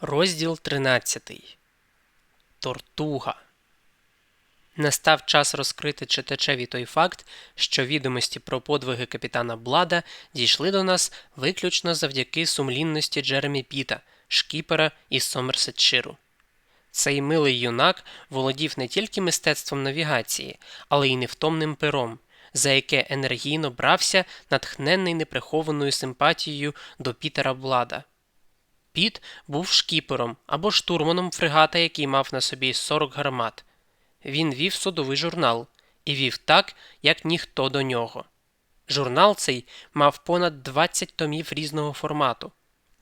Розділ 13. Тортуга. Настав час розкрити читачеві той факт, що відомості про подвиги капітана Блада дійшли до нас виключно завдяки сумлінності Джеремі Піта, шкіпера із Сомерсетширу. Цей милий юнак володів не тільки мистецтвом навігації, але й невтомним пером, за яке енергійно брався, натхненний неприхованою симпатією до Пітера Блада. Піт був шкіпером або штурманом фрегата, який мав на собі 40 гармат. Він вів судовий журнал і вів так, як ніхто до нього. Журнал цей мав понад 20 томів різного формату.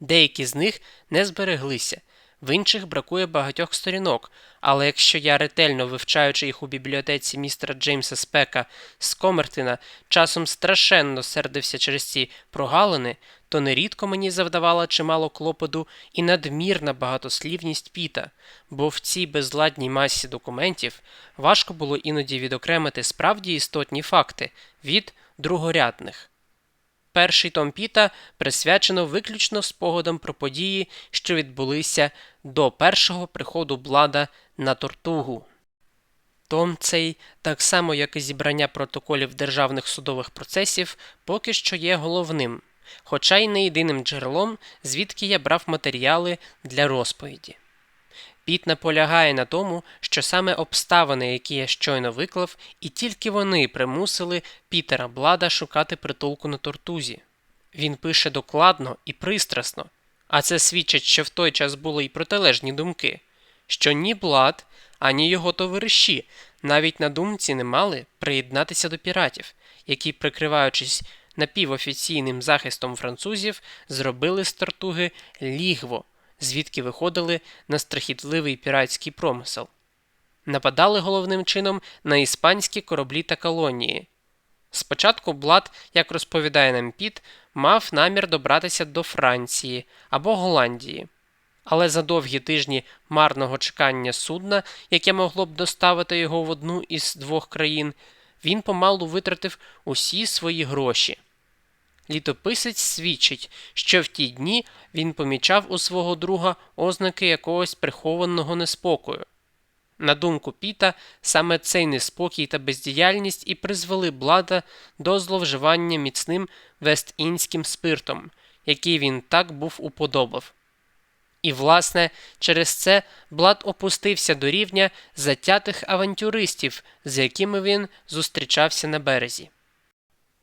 Деякі з них не збереглися, в інших бракує багатьох сторінок, але якщо я ретельно вивчаючи їх у бібліотеці містера Джеймса Спека з Комертина, часом страшенно сердився через ці прогалини, то нерідко мені завдавала чимало клопоту і надмірна багатослівність Піта, бо в цій безладній масі документів важко було іноді відокремити справді істотні факти від другорядних. Перший том Піта присвячено виключно спогадам про події, що відбулися до першого приходу Блада на Тортугу. Том цей, так само як і зібрання протоколів державних судових процесів, поки що є головним, хоча й не єдиним джерелом, звідки я брав матеріали для розповіді. Піт наполягає на тому, що саме обставини, які я щойно виклав, і тільки вони примусили Пітера Блада шукати притулку на тортузі. Він пише докладно і пристрасно, а це свідчить, що в той час були й протилежні думки, що ні Блад, ані його товариші навіть на думці не мали приєднатися до піратів, які, прикриваючись напівофіційним захистом французів, зробили з тортуги лігво звідки виходили на страхітливий піратський промисел. Нападали головним чином на іспанські кораблі та колонії. Спочатку Блад, як розповідає нам Піт, мав намір добратися до Франції або Голландії. Але за довгі тижні марного чекання судна, яке могло б доставити його в одну із двох країн, він помалу витратив усі свої гроші. Літописець свідчить, що в ті дні він помічав у свого друга ознаки якогось прихованого неспокою. На думку Піта, саме цей неспокій та бездіяльність і призвели Блада до зловживання міцним вест-індським спиртом, який він так був уподобав. І, власне, через це Блад опустився до рівня затятих авантюристів, з якими він зустрічався на березі.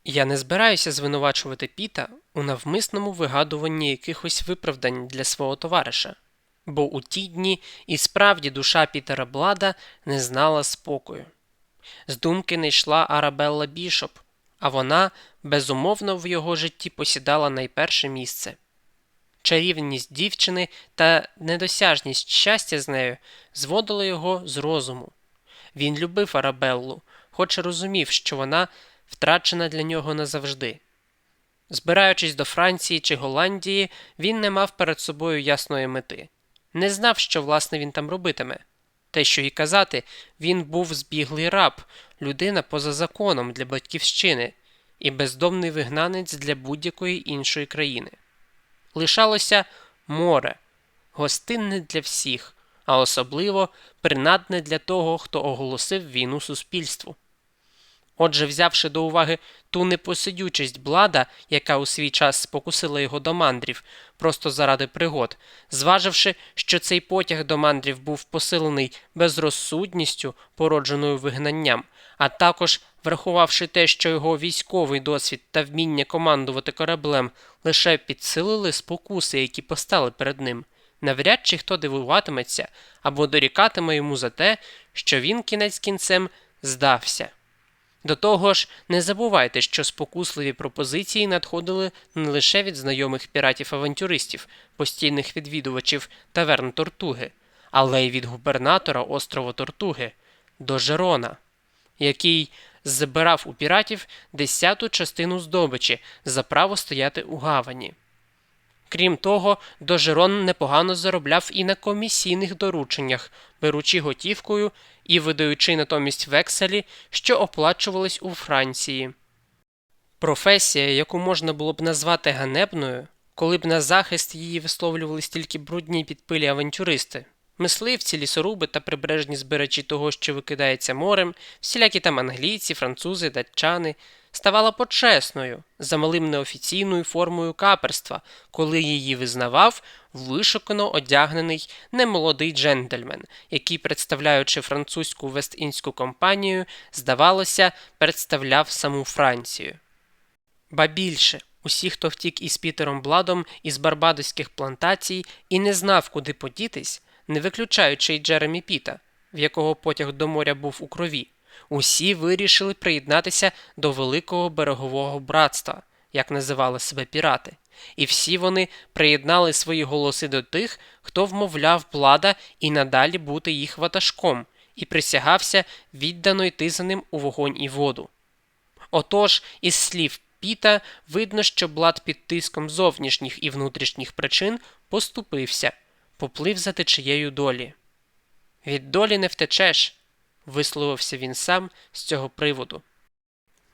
Я не збираюся звинувачувати Піта у навмисному вигадуванні якихось виправдань для свого товариша, бо у ті дні і справді душа Пітера Блада не знала спокою. З думки не йшла Арабелла Бішоп, а вона безумовно в його житті посідала найперше місце. Чарівність дівчини та недосяжність щастя з нею зводили його з розуму. Він любив Арабеллу, хоч розумів, що вона втрачена для нього назавжди. Збираючись до Франції чи Голландії, він не мав перед собою ясної мети, не знав, що власне він там робитиме. Те, що й казати, він був збіглий раб, людина поза законом для батьківщини і бездомний вигнанець для будь-якої іншої країни. Лишалося море, гостинне для всіх, а особливо принадне для того, хто оголосив війну суспільству. Отже, взявши до уваги ту непосидючість блада, яка у свій час спокусила його до мандрів, просто заради пригод, зваживши, що цей потяг до мандрів був посилений безрозсудністю, породженою вигнанням, а також врахувавши те, що його військовий досвід та вміння командувати кораблем лише підсилили спокуси, які постали перед ним, навряд чи хто дивуватиметься або дорікатиме йому за те, що він кінець кінцем здався. До того ж, не забувайте, що спокусливі пропозиції надходили не лише від знайомих піратів-авантюристів, постійних відвідувачів таверн Тортуги, але й від губернатора острова Тортуги до Жерона, який забирав у піратів десяту частину здобичі за право стояти у гавані. Крім того, Дожерон непогано заробляв і на комісійних дорученнях, беручи готівкою і видаючи натомість векселі, що оплачувались у Франції. Професія, яку можна було б назвати ганебною, коли б на захист її висловлювали стільки брудні підпилі авантюристи. Мисливці, лісоруби та прибережні збирачі того, що викидається морем, всілякі там англійці, французи, датчани, ставала почесною за малим неофіційною формою каперства, коли її визнавав вишукано одягнений немолодий джентльмен, який, представляючи французьку вест-індську компанію, здавалося, представляв саму Францію. Ба більше, усі, хто втік із Пітером Бладом із барбадоських плантацій і не знав, куди подітись, не виключаючи й Джеремі Піта, в якого потяг до моря був у крові, усі вирішили приєднатися до великого берегового братства, як називали себе пірати, і всі вони приєднали свої голоси до тих, хто вмовляв Блада і надалі бути їх ватажком, і присягався віддано йти за ним у вогонь і воду. Отож, із слів Піта видно, що Блад під тиском зовнішніх і внутрішніх причин поступився, поплив за течією долі. Від долі не втечеш, висловився він сам з цього приводу.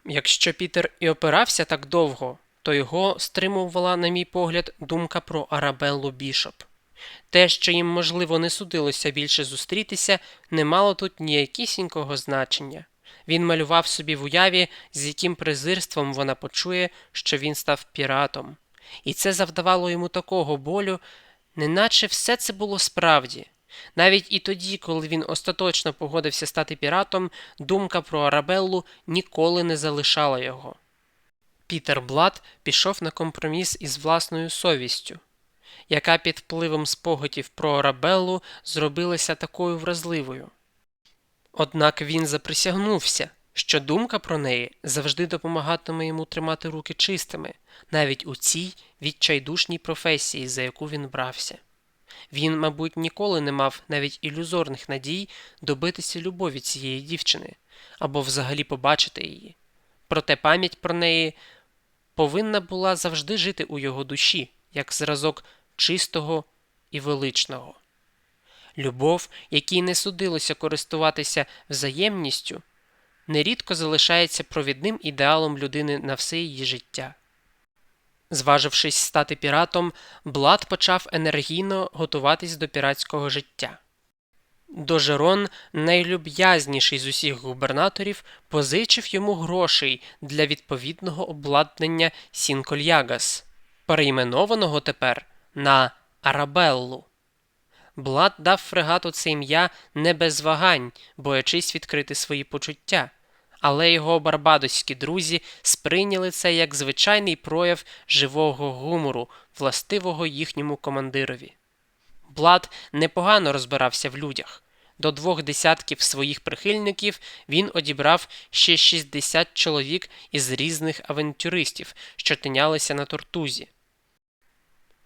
Якщо Пітер і опирався так довго, то його стримувала, на мій погляд, думка про Арабеллу Бішоп. Те, що їм, можливо, не судилося більше зустрітися, не мало тут ніякісінького значення. Він малював собі в уяві, з яким презирством вона почує, що він став піратом, і це завдавало йому такого болю, неначе все це було справді. Навіть і тоді, коли він остаточно погодився стати піратом, думка про Арабеллу ніколи не залишала його. Пітер Блад пішов на компроміс із власною совістю, яка під впливом спогадів про Арабеллу зробилася такою вразливою. Однак він заприсягнувся, що думка про неї завжди допомагатиме йому тримати руки чистими, навіть у цій відчайдушній професії, за яку він брався. Він, мабуть, ніколи не мав навіть ілюзорних надій добитися любові цієї дівчини або взагалі побачити її. Проте пам'ять про неї повинна була завжди жити у його душі, як зразок чистого і величного. Любов, якій не судилося користуватися взаємністю, нерідко залишається провідним ідеалом людини на все її життя. Зважившись стати піратом, Блад почав енергійно готуватись до піратського життя. Дожерон, найлюб'язніший з усіх губернаторів, позичив йому грошей для відповідного обладнання Сінкольягас, перейменованого тепер на Арабеллу. Блад дав фрегату це ім'я не без вагань, боячись відкрити свої почуття, але його барбадоські друзі сприйняли це як звичайний прояв живого гумору, властивого їхньому командирові. Блад непогано розбирався в людях. До двох десятків своїх прихильників він одібрав ще 60 чоловік із різних авантюристів, що тинялися на тортузі.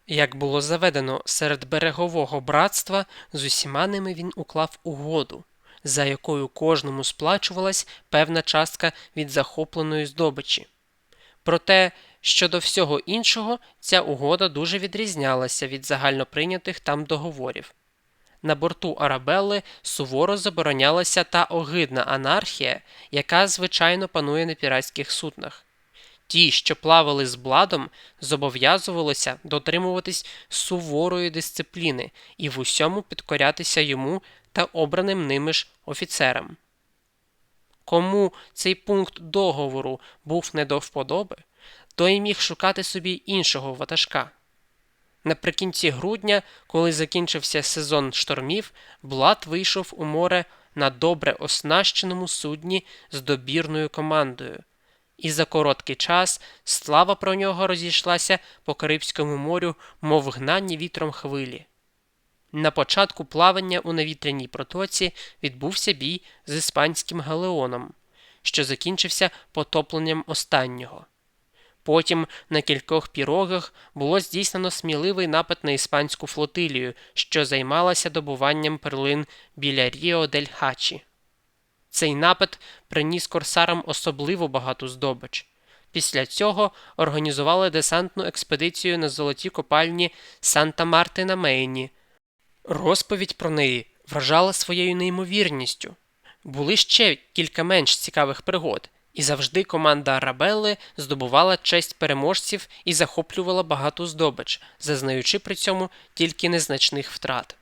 Як було заведено серед берегового братства, з усіма ними він уклав угоду, за якою кожному сплачувалась певна частка від захопленої здобичі. Проте, щодо всього іншого, ця угода дуже відрізнялася від загальноприйнятих там договорів. На борту Арабелли суворо заборонялася та огидна анархія, яка звичайно панує на піратських суднах. Ті, що плавали з бладом, зобов'язувалися дотримуватись суворої дисципліни і в усьому підкорятися йому та обраним ними ж офіцерам. Кому цей пункт договору був не до вподоби, той міг шукати собі іншого ватажка. Наприкінці грудня, коли закінчився сезон штормів, Блад вийшов у море на добре оснащеному судні з добірною командою і за короткий час слава про нього розійшлася по Карибському морю, мов гнані вітром хвилі. На початку плавання у навітряній протоці відбувся бій з іспанським галеоном, що закінчився потопленням останнього. Потім на кількох пірогах було здійснено сміливий напад на іспанську флотилію, що займалася добуванням перлин біля Ріо дель Хачі. Цей напад приніс корсарам особливо багату здобич. Після цього організували десантну експедицію на золоті копальні Санта Марти на Мейні. Розповідь про неї вражала своєю неймовірністю. Були ще кілька менш цікавих пригод, І завжди команда Арабелли здобувала честь переможців і захоплювала багату здобич, зазнаючи при цьому тільки незначних втрат.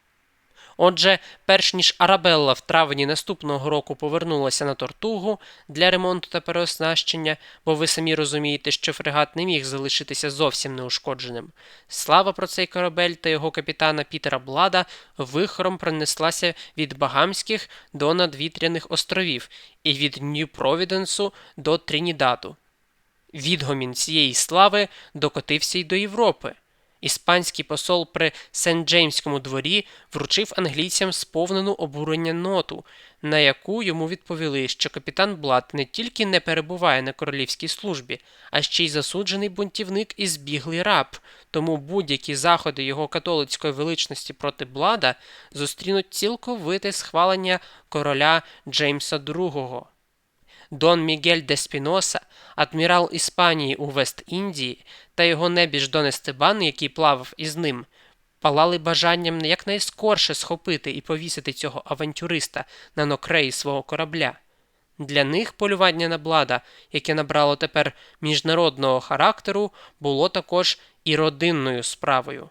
Отже, перш ніж Арабелла в травні наступного року повернулася на тортугу для ремонту та переоснащення, бо ви самі розумієте, що фрегат не міг залишитися зовсім неушкодженим. Слава про цей корабель та його капітана Пітера Блада вихором пронеслася від Багамських до надвітряних островів і від Нью-Провіденсу до Трінідаду. Відгомін цієї слави докотився й до Європи. Іспанський посол при Сент-Джеймському дворі вручив англійцям сповнену обурення ноту, на яку йому відповіли, що капітан Блад не тільки не перебуває на королівській службі, а ще й засуджений бунтівник і збіглий раб, тому будь-які заходи його католицької величності проти Блада зустрінуть цілковите схвалення короля Джеймса II. Дон Мігель де Спіноса, адмірал Іспанії у Вест-Індії та його небіж Дон Естебан, який плавав із ним, палали бажанням якнайскорше схопити і повісити цього авантюриста на нокреї свого корабля. Для них полювання на блада, яке набрало тепер міжнародного характеру, було також і родинною справою.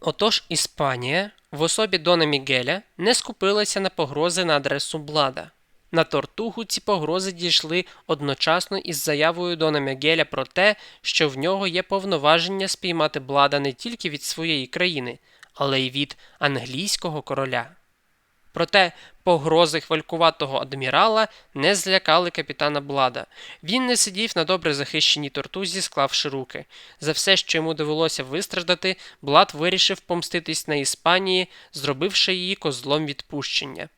Отож Іспанія в особі Дона Мігеля не скупилася на погрози на адресу блада. На тортугу ці погрози дійшли одночасно із заявою Дона Мегеля про те, що в нього є повноваження спіймати блада не тільки від своєї країни, але й від англійського короля. Проте погрози хвалькуватого адмірала не злякали капітана Блада. Він не сидів на добре захищеній тортузі, склавши руки. За все, що йому довелося вистраждати, Блад вирішив помститись на Іспанії, зробивши її козлом відпущення.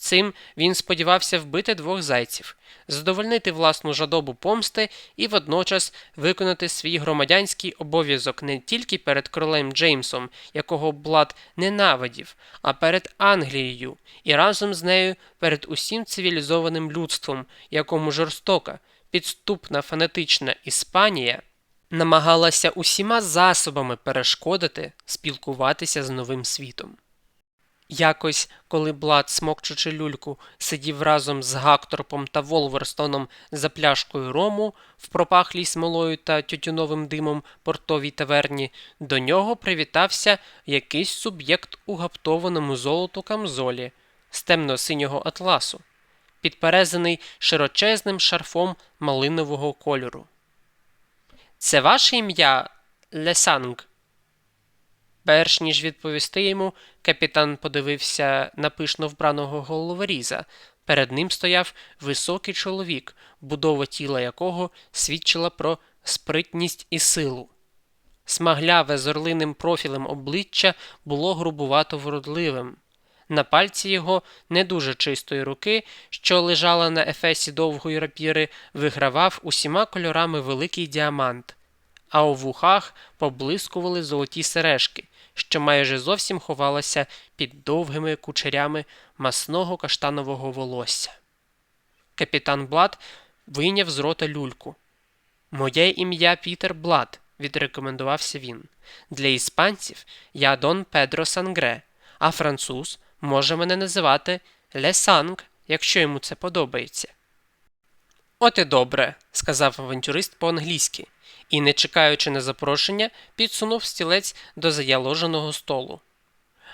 Цим він сподівався вбити двох зайців, задовольнити власну жадобу помсти і водночас виконати свій громадянський обов'язок не тільки перед королем Джеймсом, якого Блад ненавидів, а перед Англією і разом з нею перед усім цивілізованим людством, якому жорстока, підступна фанатична Іспанія намагалася усіма засобами перешкодити спілкуватися з новим світом. Якось, коли Блад, смокчучи люльку, сидів разом з Гактропом та Волверстоном за пляшкою рому в пропахлій смолою та тютюновим димом портовій таверні, до нього привітався якийсь суб'єкт у гаптованому золоту камзолі з темно-синього атласу, підперезаний широчезним шарфом малинового кольору. Це ваше ім'я Лесанг? Перш ніж відповісти йому, капітан подивився на пишно вбраного головоріза. Перед ним стояв високий чоловік, будова тіла якого свідчила про спритність і силу. Смагляве з орлиним профілем обличчя було грубувато вродливим. На пальці його не дуже чистої руки, що лежала на ефесі довгої рапіри, вигравав усіма кольорами великий діамант, а у вухах поблискували золоті сережки, що майже зовсім ховалася під довгими кучерями масного каштанового волосся. Капітан Блад вийняв з рота люльку. Моє ім'я Пітер Блад, відрекомендувався він. Для іспанців я Дон Педро Сангре, а француз може мене називати Ле Санг, якщо йому це подобається. От і добре, сказав авантюрист по-англійськи і, не чекаючи на запрошення, підсунув стілець до заяложеного столу.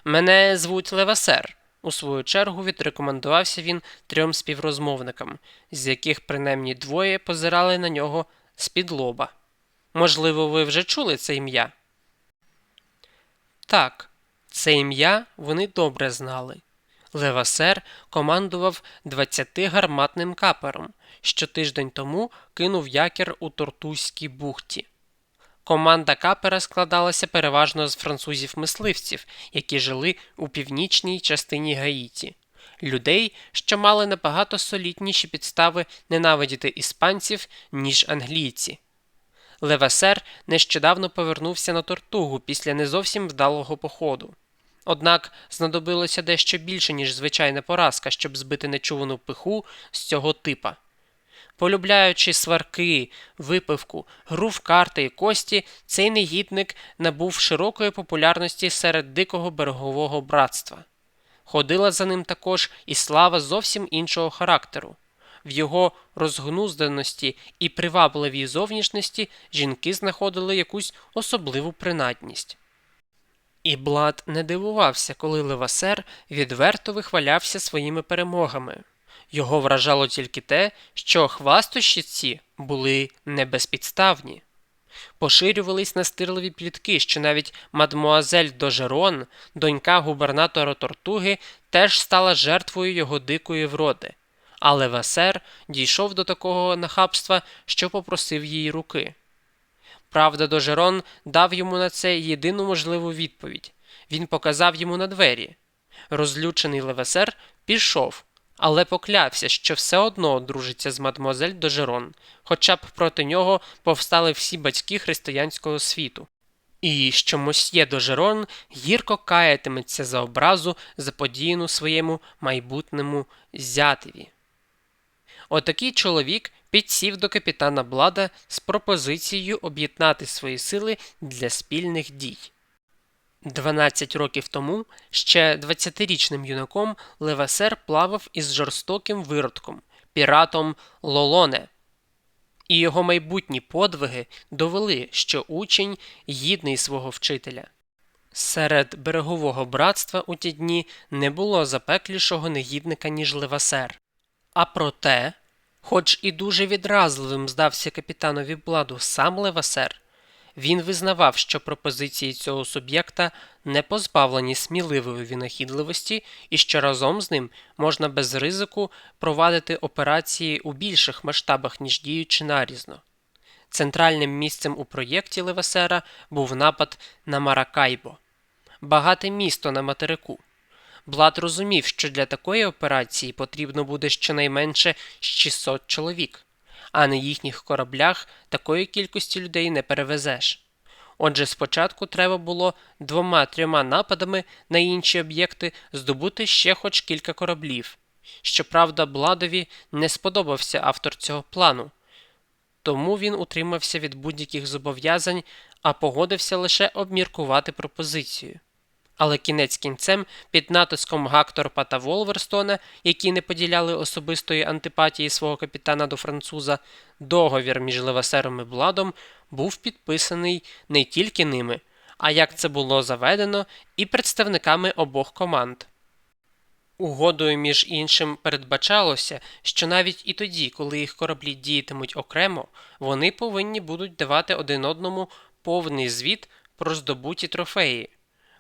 Мене звуть Левасер, у свою чергу відрекомендувався він трьом співрозмовникам, з яких принаймні двоє позирали на нього з-під лоба. Можливо, ви вже чули це ім'я? Так, це ім'я вони добре знали. Левасер командував 20-гарматним капером, що тиждень тому кинув якір у Тортузькій бухті. Команда капера складалася переважно з французів-мисливців, які жили у північній частині Гаїті, людей, що мали набагато солідніші підстави ненавидіти іспанців, ніж англійці. Левасер нещодавно повернувся на тортугу після не зовсім вдалого походу. Однак знадобилося дещо більше, ніж звичайна поразка, щоб збити нечувану пиху з цього типа. Полюбляючи сварки, випивку, гру в карти і кості, цей негідник набув широкої популярності серед дикого берегового братства. Ходила за ним також і слава зовсім іншого характеру. в його розгнузданості і привабливій зовнішності жінки знаходили якусь особливу принадність. І Блад не дивувався, коли Левасер відверто вихвалявся своїми перемогами. Його вражало тільки те, що хвастощі ці були небезпідставні. Поширювались настирливі плітки, що навіть мадмуазель Дожерон, донька губернатора Тортуги, теж стала жертвою його дикої вроди. Але Васер дійшов до такого нахабства, що попросив її руки. Правда, Дожерон дав йому на це єдину можливу відповідь він показав йому на двері. Розлючений Левесер пішов, але поклявся, що все одно одружиться з мадмозель Дожерон, хоча б проти нього повстали всі батьки християнського світу. І що мосьє Дожерон гірко каятиметься за образу, заподіяну своєму майбутньому зятеві. Отакий чоловік підсів до капітана Блада з пропозицією об'єднати свої сили для спільних дій. 12 років тому ще 20-річним юнаком Левасер плавав із жорстоким виродком, піратом Лолоне. І його майбутні подвиги довели, що учень гідний свого вчителя. Серед берегового братства у ті дні не було запеклішого негідника, ніж Левасер. А проте, хоч і дуже відразливим здався капітанові Бладу сам Левасер, він визнавав, що пропозиції цього суб'єкта не позбавлені сміливої винахідливості і що разом з ним можна без ризику провадити операції у більших масштабах, ніж діючи нарізно. Центральним місцем у проєкті Левесера був напад на Маракайбо, багате місто на материку. Блад розумів, що для такої операції потрібно буде щонайменше 600 чоловік а на їхніх кораблях такої кількості людей не перевезеш. Отже, спочатку треба було двома-трьома нападами на інші об'єкти здобути ще хоч кілька кораблів. Щоправда, Бладові не сподобався автор цього плану, тому він утримався від будь-яких зобов'язань, а погодився лише обміркувати пропозицію. Але кінець кінцем під натиском Гакторпа та Волверстона, які не поділяли особистої антипатії свого капітана до француза, договір між Левасером і Бладом був підписаний не тільки ними, а як це було заведено, і представниками обох команд. Угодою, між іншим, передбачалося, що навіть і тоді, коли їх кораблі діятимуть окремо, вони повинні будуть давати один одному повний звіт про здобуті трофеї.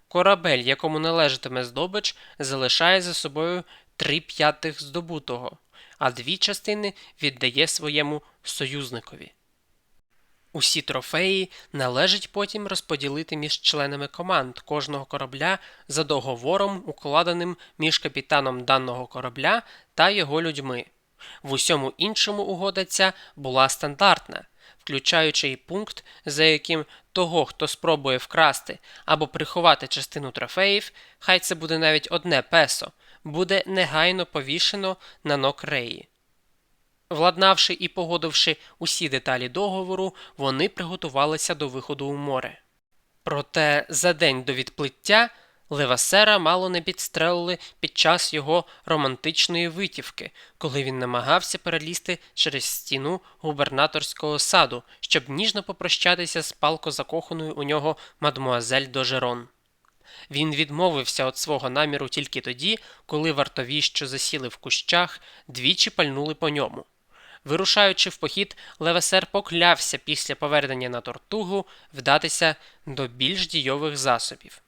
Корабель, якому належатиме здобич, залишає за собою три п'ятих здобутого, а дві частини віддає своєму союзникові. Усі трофеї належить потім розподілити між членами команд кожного корабля за договором, укладеним між капітаном даного корабля та його людьми. В усьому іншому угода ця була стандартна включаючи і пункт, за яким того, хто спробує вкрасти або приховати частину трофеїв, хай це буде навіть одне песо, буде негайно повішено на нокреї. Владнавши і погодивши усі деталі договору, вони приготувалися до виходу у море. Проте за день до відплиття Левасера мало не підстрелили під час його романтичної витівки, коли він намагався перелізти через стіну губернаторського саду, щоб ніжно попрощатися з палко закоханою у нього мадмуазель Дожерон. Він відмовився від свого наміру тільки тоді, коли вартові, що засіли в кущах, двічі пальнули по ньому. Вирушаючи в похід, Левесер поклявся після повернення на тортугу вдатися до більш дійових засобів.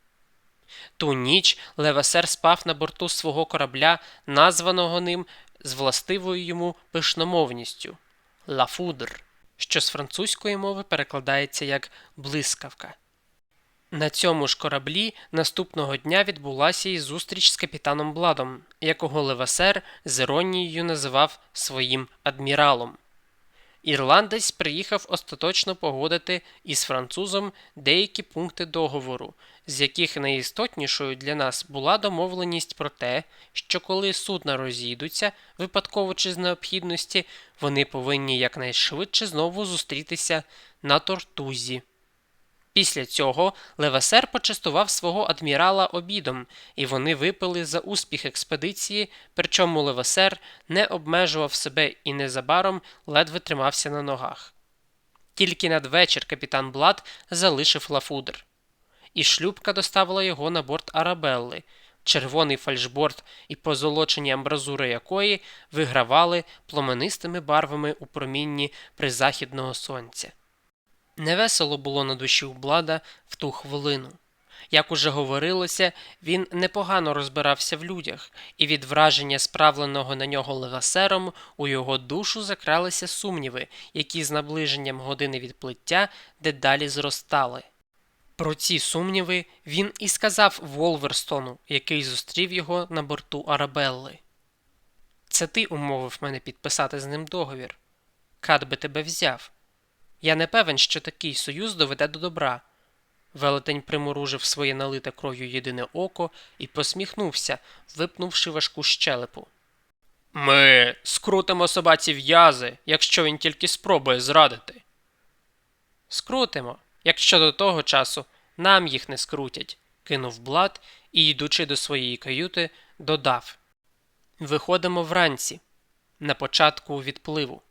Ту ніч Левесер спав на борту свого корабля, названого ним з властивою йому пишномовністю Лафудр, що з французької мови перекладається як блискавка. На цьому ж кораблі наступного дня відбулася й зустріч з капітаном Бладом, якого Левесер з іронією називав своїм адміралом. Ірландець приїхав остаточно погодити із французом деякі пункти договору, з яких найістотнішою для нас була домовленість про те, що коли судна розійдуться, випадково чи з необхідності, вони повинні якнайшвидше знову зустрітися на тортузі. Після цього Левасер почастував свого адмірала обідом, і вони випили за успіх експедиції, причому Левасер не обмежував себе і незабаром ледве тримався на ногах. Тільки надвечір капітан Блад залишив Лафудер, і шлюбка доставила його на борт Арабелли, червоний фальшборд і позолочені амбразури якої вигравали пломенистими барвами у промінні призахідного сонця. Невесело було на душі у Блада в ту хвилину. Як уже говорилося, він непогано розбирався в людях, і від враження, справленого на нього левасером, у його душу закралися сумніви, які з наближенням години відплиття дедалі зростали. Про ці сумніви він і сказав Волверстону, який зустрів його на борту Арабелли. Це ти умовив мене підписати з ним договір. Кат би тебе взяв. Я не певен, що такий союз доведе до добра. Велетень приморужив своє налите кров'ю єдине око і посміхнувся, випнувши важку щелепу. Ми скрутимо собаці в'язи, якщо він тільки спробує зрадити. Скрутимо, якщо до того часу нам їх не скрутять, кинув Блад і, йдучи до своєї каюти, додав Виходимо вранці, на початку відпливу.